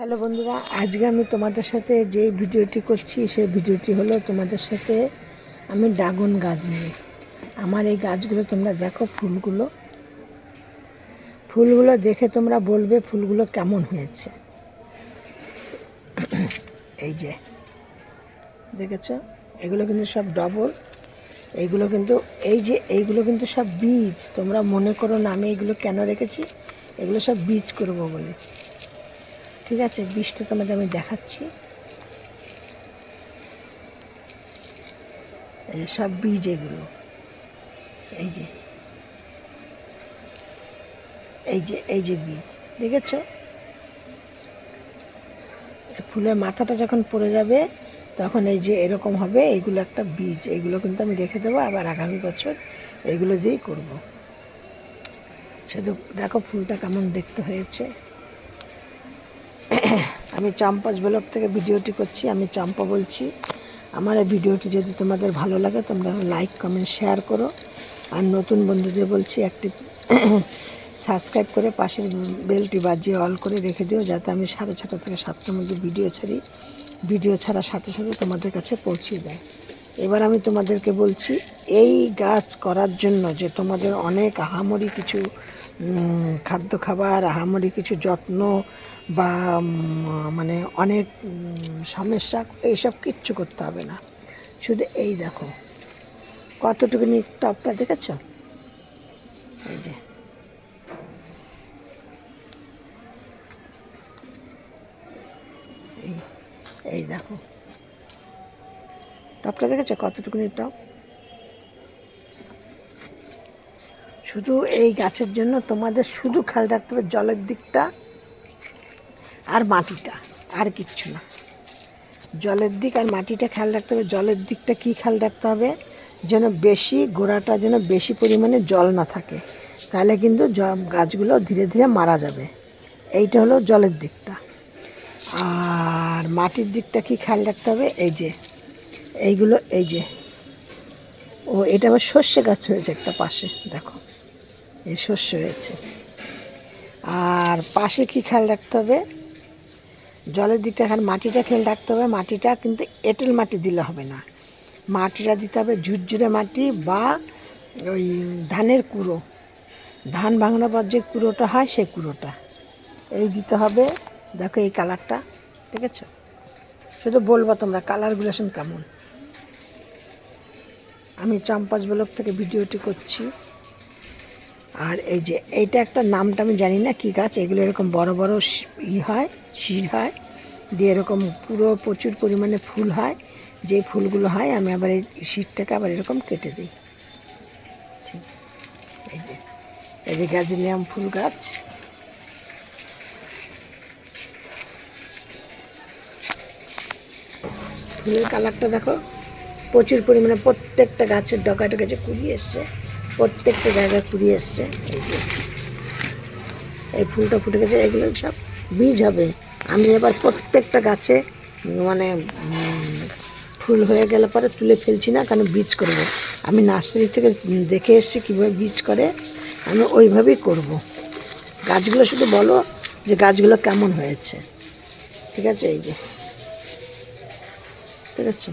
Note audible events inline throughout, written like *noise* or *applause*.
Hello বন্ধুরা, আজকে আমি তোমাদের সাথে যে ভিডিওটি করছি, সেই ভিডিওটি হলো তোমাদের সাথে আমি ড্রাগন গাছ নিয়ে। আমার এই গাছগুলো তোমরা দেখো ফুলগুলো। ফুলগুলো দেখে তোমরা বলবে ফুলগুলো কেমন হয়েছে। এই যে, দেখেছ? এগুলো কিন্তু সব ডবল। এইগুলো কিন্তু, এই যে, এইগুলো কিন্তু সব বীজ। তোমরা মনে করো না আমি এগুলো কেন রেখেছি? এগুলো সব বীজ করব বলে। ঠিক আছে বীজটা তোমাদের আমি দেখাচ্ছি। এই সব বীজ এগুলো। এই যে এই যে এই যে বীজ, দেখেছ? ফুলের মাথাটা যখন পড়ে যাবে, তখন এই যে এরকম হবে এইগুলো একটা বীজ। এইগুলো কিন্তু আমি রেখে দেবো, আবার আগামী বছর এইগুলো দিয়েই করব। শুধু দেখো ফুলটা কেমন দেখতে হয়েছে। আমি চম্পাস ব্লগ থেকে ভিডিওটি করছি, আমি চম্পা বলছি। আমার এই ভিডিওটি যদি তোমাদের ভালো লাগে, তোমরা লাইক কমেন্ট শেয়ার করো। আর নতুন বন্ধুদের বলছি, একটি *coughs* সাবস্ক্রাইব করে পাশের বেলটি বাজিয়ে অল করে রেখে দিও, যাতে আমি সাড়ে ছটা থেকে সাতটার মধ্যে ভিডিও ছাড়ি। ভিডিও ছাড়ার সাথে সাথে তোমাদের কাছে পৌঁছে দেয়। এবার আমি তোমাদেরকে বলছি, এই গাছ করার জন্য যে তোমাদের অনেক আহামরি কিছু খাদ্য খাবার, আহামরি কিছু যত্ন বা মানে অনেক সমস্যা, এইসব কিচ্ছু করতে হবে না। শুধু এই দেখো কতটুকুনি টপটা দেখেছ? এই যে। এই দেখো। টপটা দেখেছ? কতটুকুনি টপ? শুধু এই গাছের জন্য তোমাদের শুধু খেয়াল রাখতে হবে, জলের দিকটা আর মাটিটা, আর কিচ্ছু না। জলের দিক আর মাটিটা খেয়াল রাখতে হবে, জলের দিকটা কি খেয়াল রাখতে হবে? যেন বেশি গোড়াটা যেন বেশি পরিমাণে জল না থাকে, তাহলে কিন্তু গাছগুলো ধীরে ধীরে মারা যাবে। এইটা হলো জলের দিকটা। আর মাটির দিকটা কি খেয়াল রাখতে হবে? এই যে, এইগুলো, এই যে। ও, এটা আবার সর্ষে গাছ হয়েছে একটা পাশে, দেখো। এই সর্ষে হয়েছে। আর পাশে কি খেয়াল রাখতে হবে? জলের দিকটা এখন মাটিটা খেয়াল রাখতে হবে। মাটিটা কিন্তু এঁটেল মাটি দিলে হবে না। মাটিটা দিতে হবে ঝুরঝুরে মাটি বা ওই ধানের কুড়ো। ধান ভাঙানোর পর যে কুড়োটা হয় সেই কুড়োটা। এই দিতে হবে। দেখো এই কালারটা, ঠিক আছে? শুধু বলব তোমরা কালারগুলো এখন কেমন। আমি চম্পাস ব্লক থেকে ভিডিওটি করছি। আর এই যে, এইটা একটা নামটা আমি জানি না কী গাছ, এগুলো এরকম বড় বড় ই হয়, শির হয়, দিয়ে এরকম পুরো প্রচুর পরিমাণে ফুল হয়, যে ফুলগুলো হয়, আমি আবার এই শিরটাকে আবার এরকম কেটে দিই। এই যে এই যে গাজনিয়াম ফুল গাছ। ফুলের কালারটা দেখো, প্রচুর পরিমাণে প্রত্যেকটা গাছের ডগাটা গাছে কুড়িয়ে এসছে। প্রত্যেকটা জায়গায় কুড়িয়ে এসছে। এই ফুলটা ফুটে গেছে, এগুলো সব বীজ হবে। আমি এবার প্রত্যেকটা গাছে মানে ফুল হয়ে গেলে পরে তুলে ফেলছি না কারণ বীজ করব? আমি নার্সারি থেকে দেখে এসেছি কীভাবে বীজ করে, আমি ওইভাবেই করব। গাছগুলো শুধু বলো যে গাছগুলো কেমন হয়েছে। ঠিক আছে, এই যে। ঠিক আছে?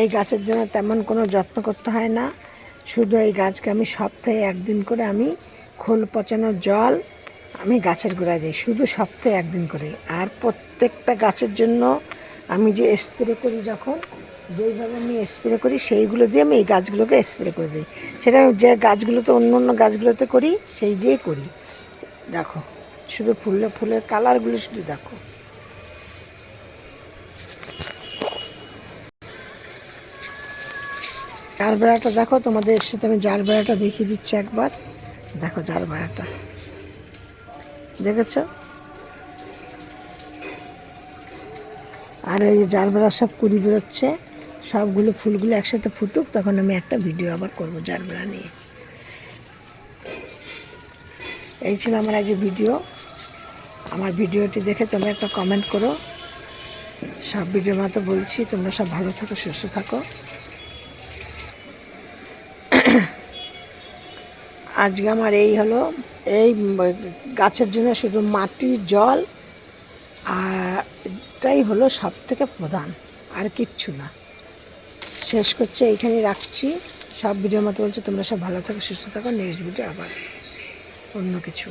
এই গাছের জন্য তেমন কোনো যত্ন করতে হয় না। শুধু এই গাছকে আমি সপ্তাহে একদিন করে আমি খোল পচানোর জল আমি গাছের গোড়ায় দিই, শুধু সপ্তাহে একদিন করে আর প্রত্যেকটা গাছের জন্য আমি যে স্প্রে করি যখন, যেইভাবে আমি স্প্রে করি সেইগুলো দিয়ে আমি এই গাছগুলোকে স্প্রে করে দিই। সেটা আমি যে গাছগুলোতে, অন্য অন্য গাছগুলোতে করি, সেই দিয়েই করি। দেখো, শুধু ফুলে, ফুলের কালারগুলো শুধু দেখো। জার বেড়াটা দেখো, তোমাদের সাথে আমি জার বেড়াটা দেখিয়ে দিচ্ছি একবার। দেখো জার বেড়াটা দেখেছ? আর এই যে জার বেড়া সব কুড়ি বেরোচ্ছে, সবগুলো ফুলগুলো একসাথে ফুটুক, তখন আমি একটা ভিডিও আবার করব জার বেড়া নিয়ে। এই ছিল আমার আজ ভিডিও। আমার ভিডিওটি দেখে তোমরা একটা কমেন্ট করো। সব ভিডিও মতো বলছি, তোমরা সব ভালো থাকো, সুস্থ থাকো। আজকে আমার এই হলো, এই গাছের জন্য শুধু মাটি জল, আর এটাই হলো সব থেকে প্রধান, আর কিচ্ছু না। শেষ করছে এইখানে রাখছি। সব ভিডিও মতো বলছে, তোমরা সব ভালো থাকো, সুস্থ থাকো, নেক্সট ভিডিও আবার অন্য কিছু।